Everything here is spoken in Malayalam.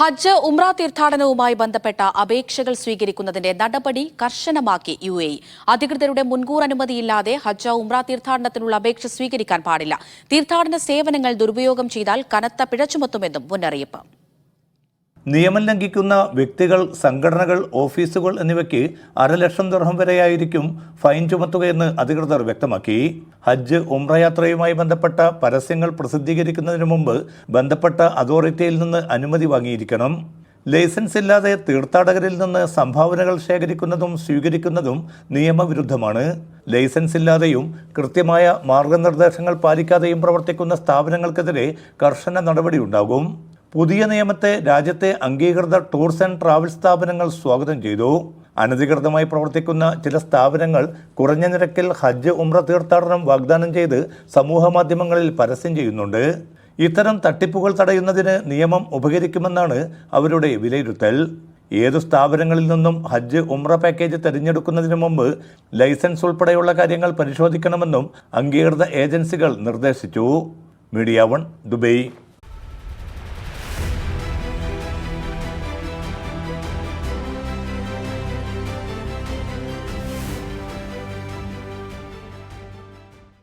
ഹജ്ജ് ഉംറ തീർത്ഥാടനവുമായി ബന്ധപ്പെട്ട അപേക്ഷകൾ സ്വീകരിക്കുന്നതിന്റെ നടപടി കർശനമാക്കി യു എ അധികൃതരുടെ മുൻകൂർ അനുമതിയില്ലാതെ ഹജ്ജ് ഉംറ തീർത്ഥാടനത്തിനുള്ള അപേക്ഷ സ്വീകരിക്കാൻ പാടില്ല. തീർത്ഥാടന സേവനങ്ങൾ ദുരുപയോഗം ചെയ്താൽ കനത്ത പിഴ ചുമത്തുമെന്നും മുന്നറിയിപ്പ്. നിയമം ലംഘിക്കുന്ന വ്യക്തികൾ സംഘടനകൾ ഓഫീസുകൾ എന്നിവയ്ക്ക് അരലക്ഷം ദർഹം വരെയായിരിക്കും ഫൈൻ ചുമത്തുകയെന്ന് അധികൃതർ വ്യക്തമാക്കി. ഹജ്ജ് ഉംറ യാത്രയുമായി ബന്ധപ്പെട്ട പരസ്യങ്ങൾ പ്രസിദ്ധീകരിക്കുന്നതിന് മുമ്പ് ബന്ധപ്പെട്ട അതോറിറ്റിയിൽ നിന്ന് അനുമതി വാങ്ങിയിരിക്കണം. ലൈസൻസ് ഇല്ലാതെ തീർത്ഥാടകരിൽ നിന്ന് സംഭാവനകൾ ശേഖരിക്കുന്നതും സ്വീകരിക്കുന്നതും നിയമവിരുദ്ധമാണ്. ലൈസൻസ് ഇല്ലാതെയും കൃത്യമായ മാർഗനിർദ്ദേശങ്ങൾ പാലിക്കാതെയും പ്രവർത്തിക്കുന്ന സ്ഥാപനങ്ങൾക്കെതിരെ കർശന നടപടിയുണ്ടാകും. പുതിയ നിയമത്തെ രാജ്യത്തെ അംഗീകൃത ടൂർസ് ആൻഡ് ട്രാവൽ സ്ഥാപനങ്ങൾ സ്വാഗതം ചെയ്തു. അനധികൃതമായി പ്രവർത്തിക്കുന്ന ചില സ്ഥാപനങ്ങൾ കുറഞ്ഞ നിരക്കിൽ ഹജ്ജ് ഉമ്ര തീർത്ഥാടനം വാഗ്ദാനം ചെയ്ത് സമൂഹ മാധ്യമങ്ങളിൽ പരസ്യം ചെയ്യുന്നുണ്ട്. ഇത്തരം തട്ടിപ്പുകൾ തടയുന്നതിന് നിയമം ഉപകരിക്കുമെന്നാണ് അവരുടെ വിലയിരുത്തൽ. ഏതു സ്ഥാപനങ്ങളിൽ നിന്നും ഹജ്ജ് ഉമ്ര പാക്കേജ് തിരഞ്ഞെടുക്കുന്നതിന് മുമ്പ് ലൈസൻസ് ഉൾപ്പെടെയുള്ള കാര്യങ്ങൾ പരിശോധിക്കണമെന്നും അംഗീകൃത ഏജൻസികൾ നിർദ്ദേശിച്ചു. Media one Dubai.